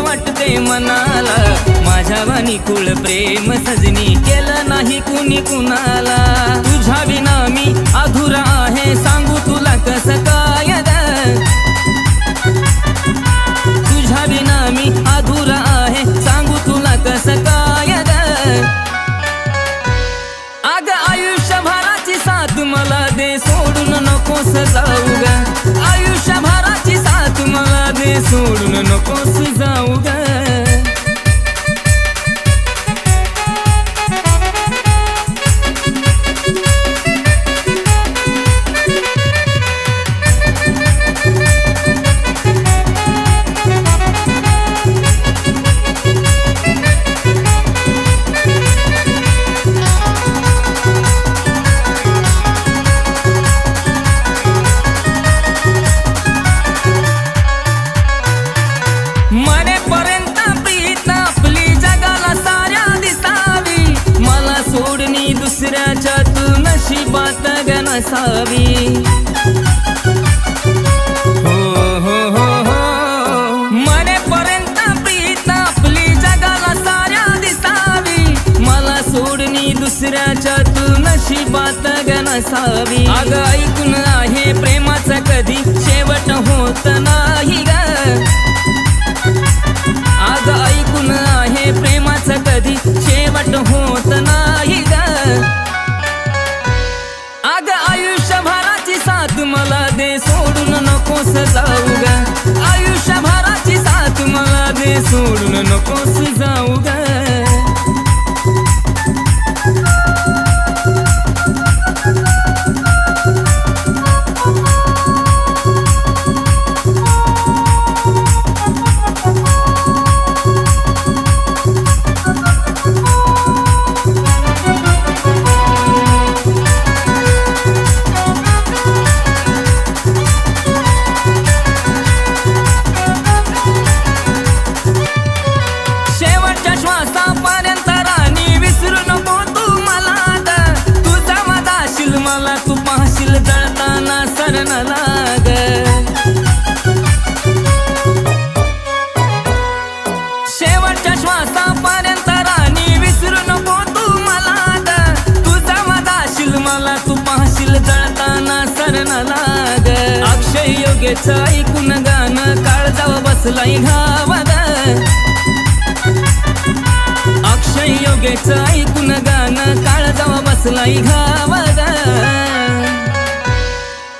वाटते मनाला. माझ्या वाणी कुळ प्रेम सजनी केलं नाही कुणी कुणाला. तुझ्या विना मी अधुरा आहे. सांगू तुला कसं का सोडून नकोस जाऊ द्या सोडून नकोस जाऊ गा लगेच ऐकून गाणं काळजाव बसलाय घावाग अक्षय योगेच ऐकून गाणं काळजाव बसलाय घावाग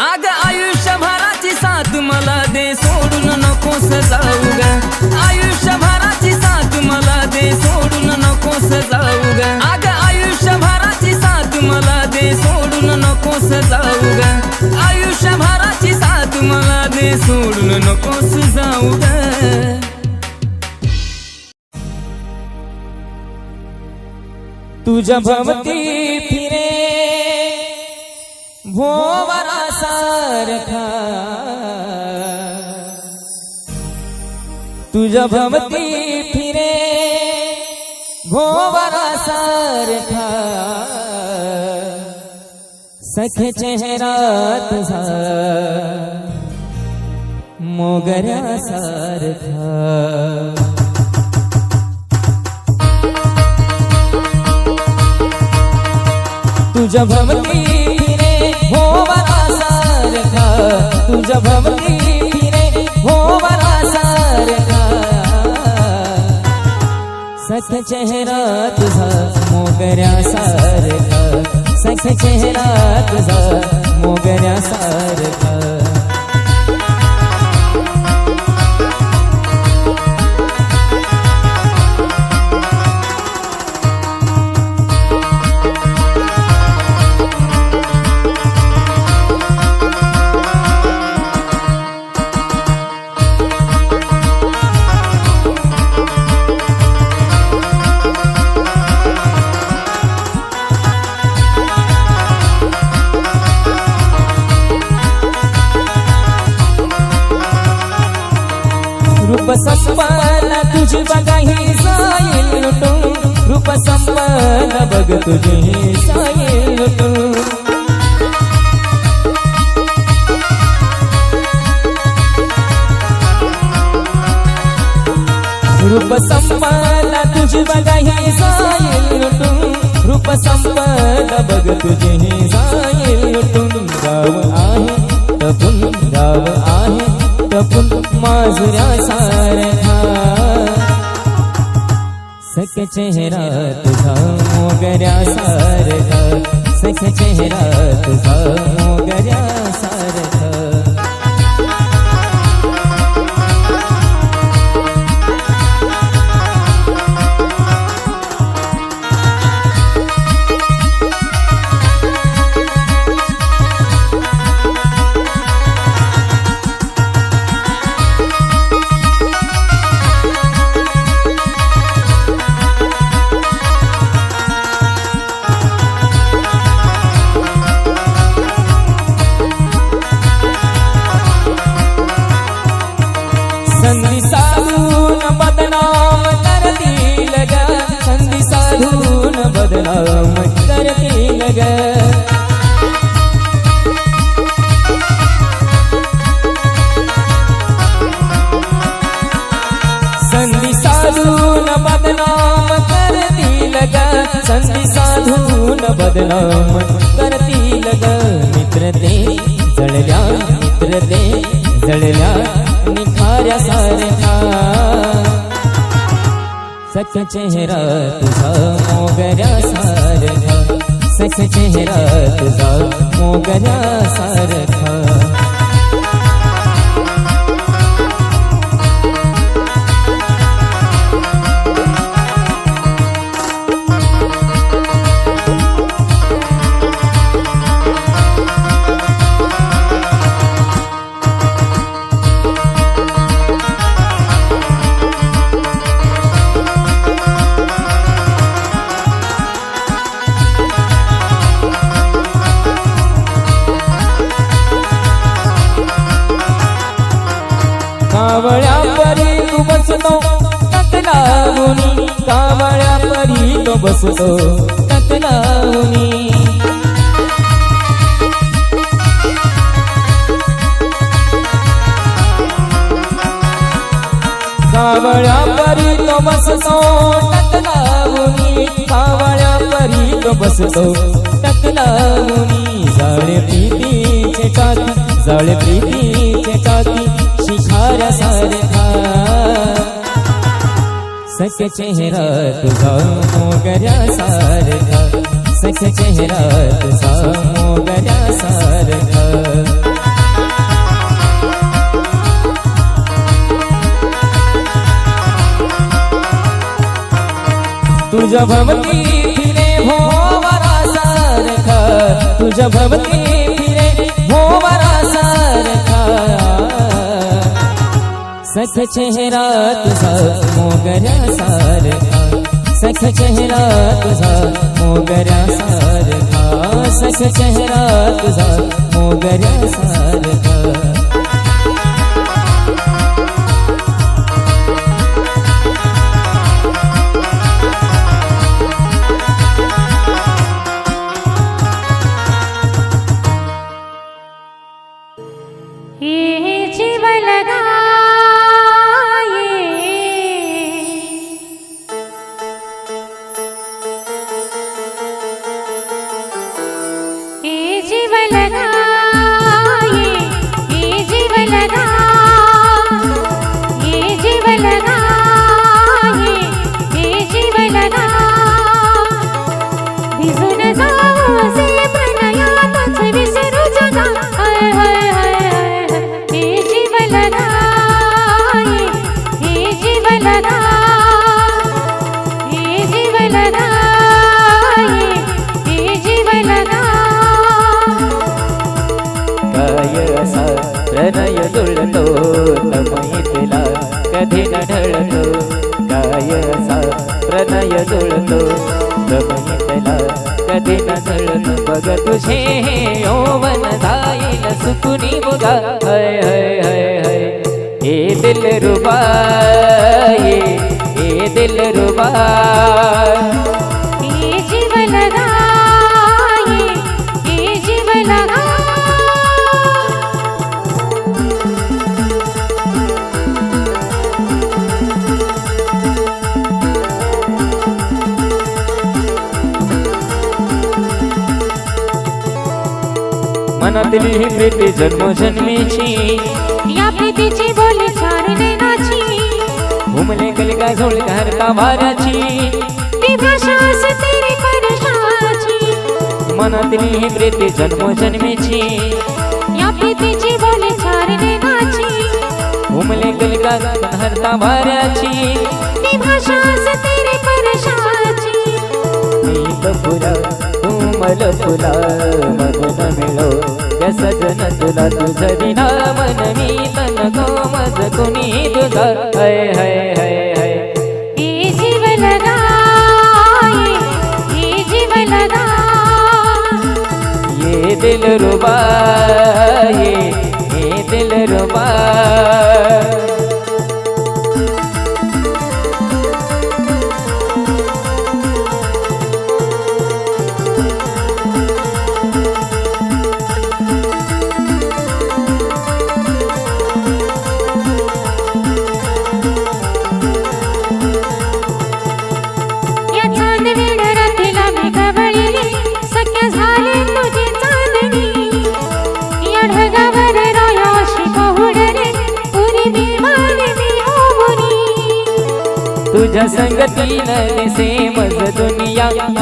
आग आयुष्यभराची साथ मला दे सोडून नकोस जाऊ ग. आयुष्यभराची साथ मला दे सोडून नकोस जाऊ ग. आग आयुष्यभराची साथ मला दे सोडून नकोस जाऊ ग. आयुष्यभराची मला दे सोडून नकोस जाऊ तुझ्या भवती फिरे भोवरा सारखा तुझ्या भवती फिरे भोवरा सारखा सख चेहरा तो तुझा मोगऱ्या सारखा. तुझ्या भवतीने हो मला सारखा. तुझ्या भवतीने हो मला सारखा. सख चेहरा तुझा मोगऱ्या सारखा. सख चेहरा तुझा मोगऱ्या सारखा. संपन्न तुझे तुझी साईल रूप संपन्न तुझी बघाही साईल तू रूप संपन्न बघ तुझी साईल तू गाव आहे तपून गाव आहे तपून माजुऱ्या सारखा सख चेहरा तुझा मोगऱ्या सारखा. सख चेहरा तुझा मोगऱ्या संधी साधून बदनाम करतील ग. संधी साधून बदनाम करतील ग. संधी साधून बदनाम करतील ग. संधी साधून बदनाम करतील ग. मित्र ते जळल्या मित्र ते जळल्या निखाऱ्या सारखा सख चेहरा तुझा मोगऱ्या सारखा सख चेहरा तुझा मोगऱ्या सारखा परी कावळ्या परी तो बसतो टकला कावळ्या परी तो बसतो टकला जाळे प्रीतीचे काती जाळे प्रीतीचे काती शिखाऱ्या सारे सख चेहरा तुझा मोगऱ्या सारखा। सख चेहरा तुझा मोगऱ्या सारखा। तुझ्या भवती फिरे भोवरा हो सारखा। तुझ्या भवती सख चेहरा तुझा मोगऱ्या सारखा. सख चेहरा तुझा मोगऱ्या सारखा. सख चेहरा तुझा मोगऱ्या सारखा. प्रणय जुळतो तमयितला कधी न ढळतो बघ तुझे हे यौवन जाईल सुकुनी मुगा हय हय हय हय हे दिल रुबा ये हे दिल रुबा मनातली ही प्रीती जन्मोजन्मीची. या प्रीतीची बोली चार नैनाची घुमले कलिका झोळ हरता भाराची ती भाषा असते रे परशाची. मनातली ही प्रीती जन्मोजन्मीची. या प्रीतीची बोली चार नैनाची घुमले कलिका हरता भाराची ती भाषा असते रे परशाची. फुला तू मल फुला मदन मिळो. या सजन तुला तुझ विना मन मी तन नको मज कुणी तुझा हय हय हय हय हे जीव लगा हे जीव लगा ये दिल रुबा ये ये दिल रुबा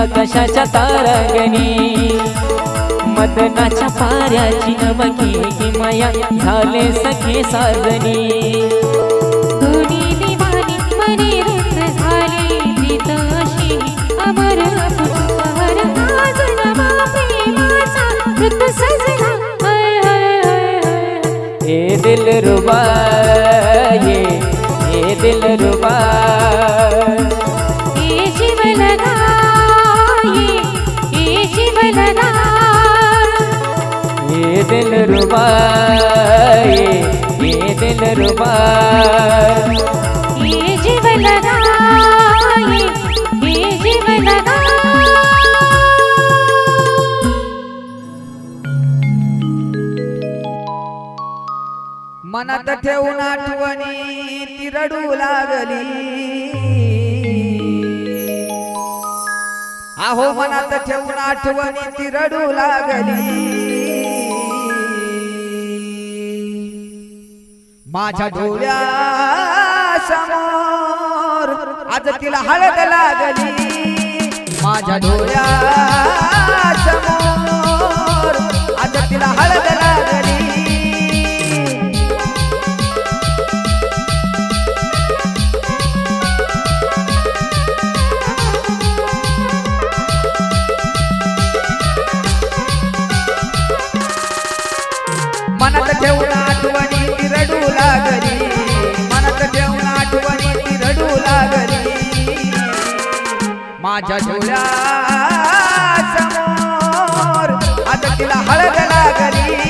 आकाशाच्या तारागणी. मदनाच्या पाऱ्याची नमकी की माया झाले सखे साजनी. दोन्ही दिवाणी मने रुत झाली. प्रीत दिल रुबा ये दिल रुबा ये जीव लगा ये ये जीव लगा मनात ठेवून आठवणी ती रडू लागली. आहो मनात ठेवून आठवणी ती रडू लागली. माझ्या डोळ्या समोर आज तिला हळद लागली. माझ्या डोळ्या माझ्या डोळ्या समोर आता तिला हळद लागली.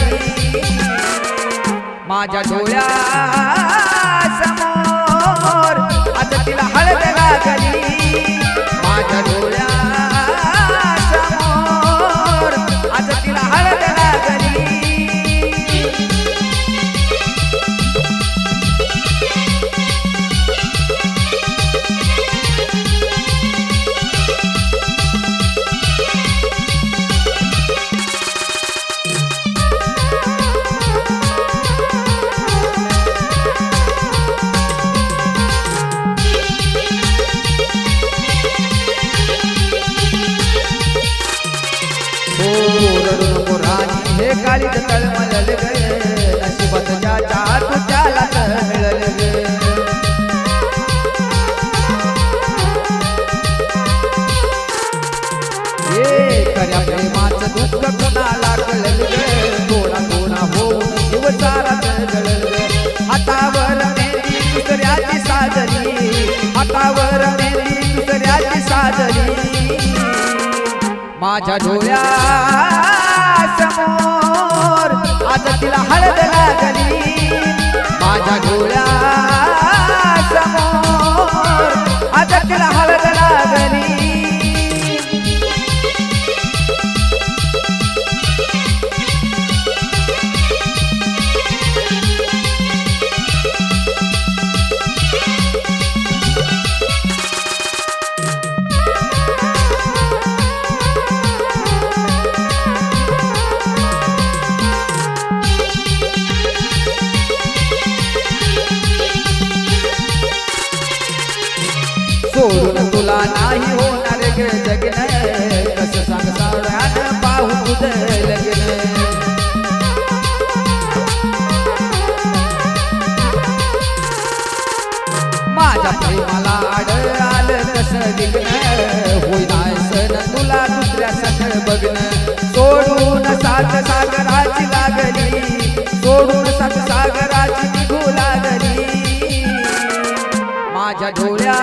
माझ्या डोळ्या समोर आज तिला हळद लागली हातावर दिली दुसऱ्याची साजरी. माझ्या डोळ्या समोर आज तिला हळद लागली. माझ्या डोळ्या समोर आज तिला हळद सोडून तुला नाही होणार ग जगन कसं सांग सावळ्यान पाहू तुझं लग्न. माझ्या प्रेमाला आड आलं कसं विघ्न. होईना सण तुला दुसऱ्या सण बघन. सोडून सात सागराची लागली. सोडून सात सागराची निघू लागली. माझ्या डोळ्या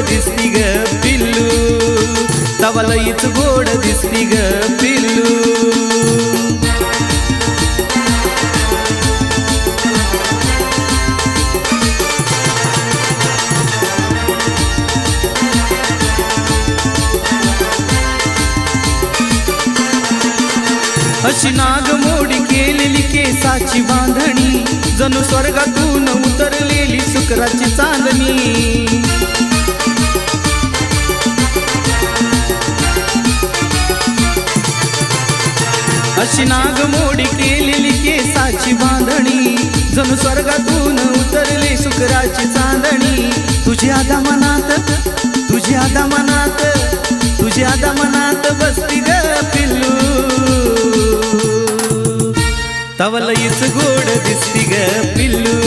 दिसती ग पिल्लू. तवलईच गोड दिसती ग पिल्लू. अशी नागमोडी केलेली केसाची बांधणी. जणू स्वर्गातून उतरलेली शुक्राची चांदणी. अशी नागमोडी केलेली केसाची बांधणी. जणू स्वर्गातून उतरली शुक्राची चांदणी. तुझी आदा मनात तुझी आदा मनात तुझी आदा मनात बसती ग पिल्लू. तवलईच गोड दिसती ग पिल्लू.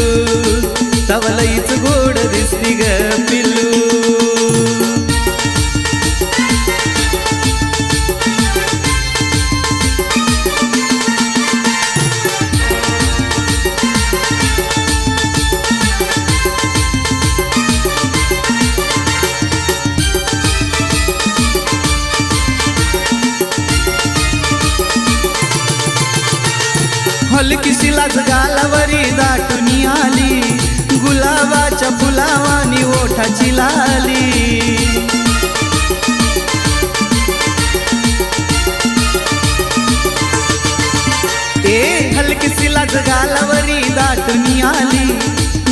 तवलईच गोड दिसती ग पिल्लू. तिलाच गालावरी दाटून आली. गुलाबाच्या फुलावानी ओठाची लाली. ए हलकी सिलाच गालावरी दाटून आली.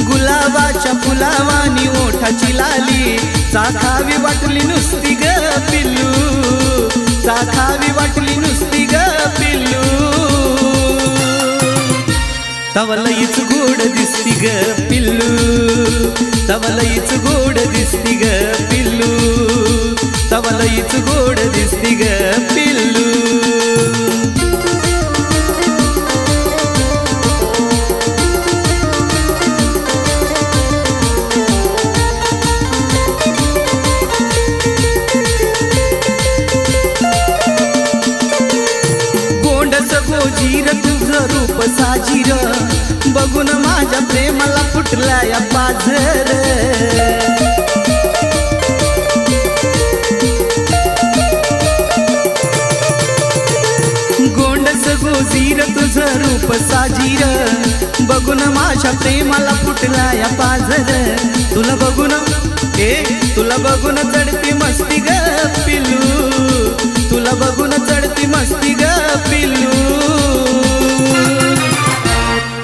गुलाबाच्या फुलावानी ओठाची लाली. चाखावी वाटली नुसती ग पिल्लू. चाखावी वाटली नुसती ग पिल्लू. तवलईच गोड दिसती ग पिल्लू तवलईच गोड दिसती ग पिल्लू तवलईच गोड दिसती ग पिल्लू तुझं साजीर. बघून माझ्या प्रेमाला फुटला या पाझर. गोंडस गोजीर तुझं रूप साजीर. बघून माझ्या प्रेमाला फुटला या पाझर. तुला बघून ए तुला बघून चढती मस्ती ग पिलू तुला बघून चढती मस्ती ग पिलू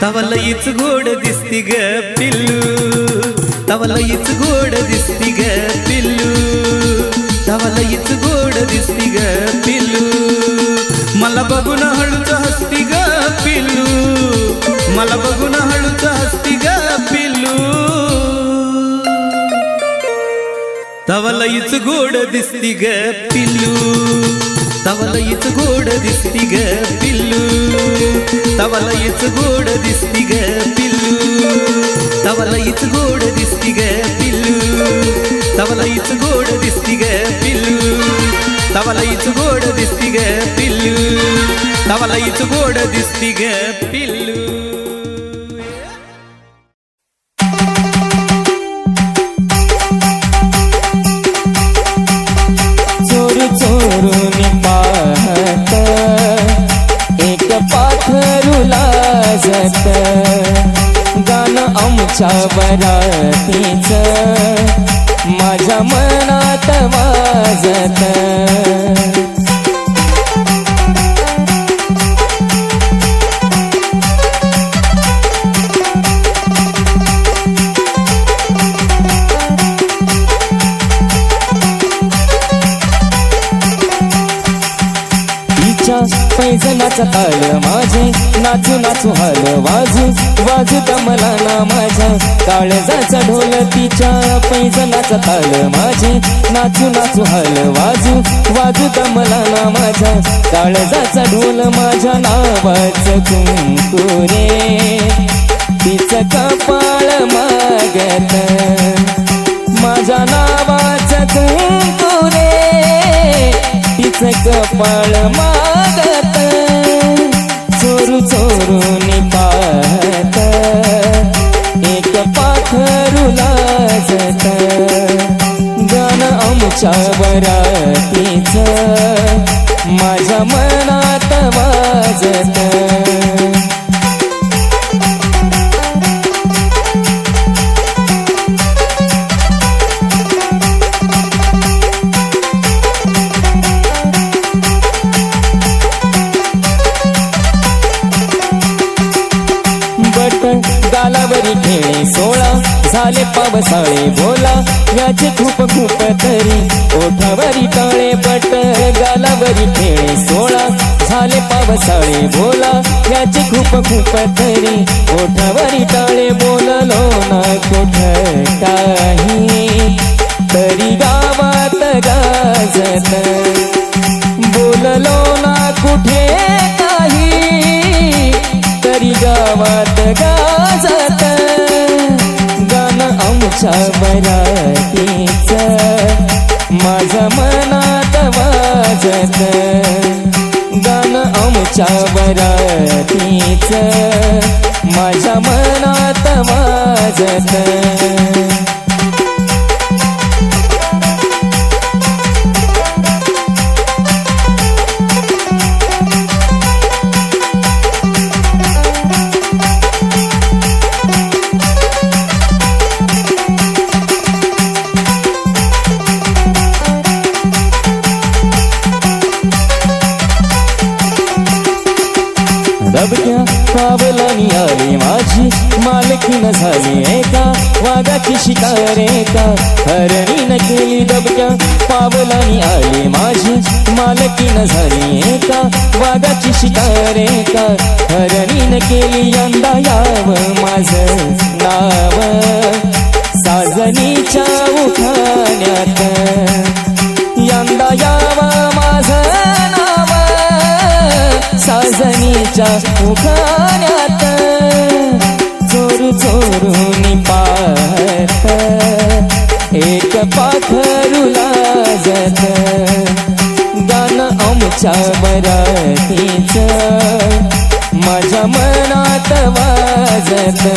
तवलईच गोड दिसती ग पिल्लू तवलईच गोड दिसती ग पिल्लू तवलईच गोड दिसती ग पिल्लू मला बघून हळूच हसती ग पिल्लू मला बघून हळूच हसती ग पिल्लू तवलईच गोड दिसती ग पिल्लू तवलईच गोड दिसती ग पिल्लू तवलईच गोड दिसती ग पिल्लू तवलईच गोड दिसती ग पिल्लू तवलईच गोड दिसती ग पिल्लू तवलईच गोड दिसती ग पिल्लू आमच्या बरातीच माझ्या मनात वाजत. पैजनाचा ताळ माझे नाचू नाचू हाल वाजू वाजू तमला ना माझ्या. काळजाचा ढोल तिच्या पैजनाचा ताळ माझे नाचू नाचू हाल वाजू वाजू तमला ना माझ्या. काळजाचा ढोल माझ्या नावाच कुंकुरे तिचं कपाळ मागत. माझ्या नावाच कुंकुरे तिचं कपाळ मागत. चोरू चोरून पाहत एक पाखरू लाजत गाणं आमच्या वरातीच माझ्या मनात वाजत. बसाळे बोला याचे खूप खूप तरी. ओठावरी टाळे पट गालावरी खेळे सोळा. झाले पावसाळे बोला याचे खूप खूप तरी. ओठावरी टाळे बोललो ना कुठ काही. तरी गावात गाजत. बोललो ना कुठे काही. तरी गावात गाजत. गाणं बरातीच माझ्या मनात वाजत गाणं आमच्या बरातीच माझ्या मनात वाजत. शिकार एका हरणीन केली दबक्या पावलानी आली माझी मालकीन झाली एका. वाघाची शिकार एका. हरणीन केली यंदा याव माझं नाव. साजनीच्या उठाण्यात यंदा यावा माझं नाव. साजनीच्या उठाण्यात चोर चोरून पाहत एक पाखरुला जत गाणं आमच्या मराठीच। माझ्या मनात वाजत।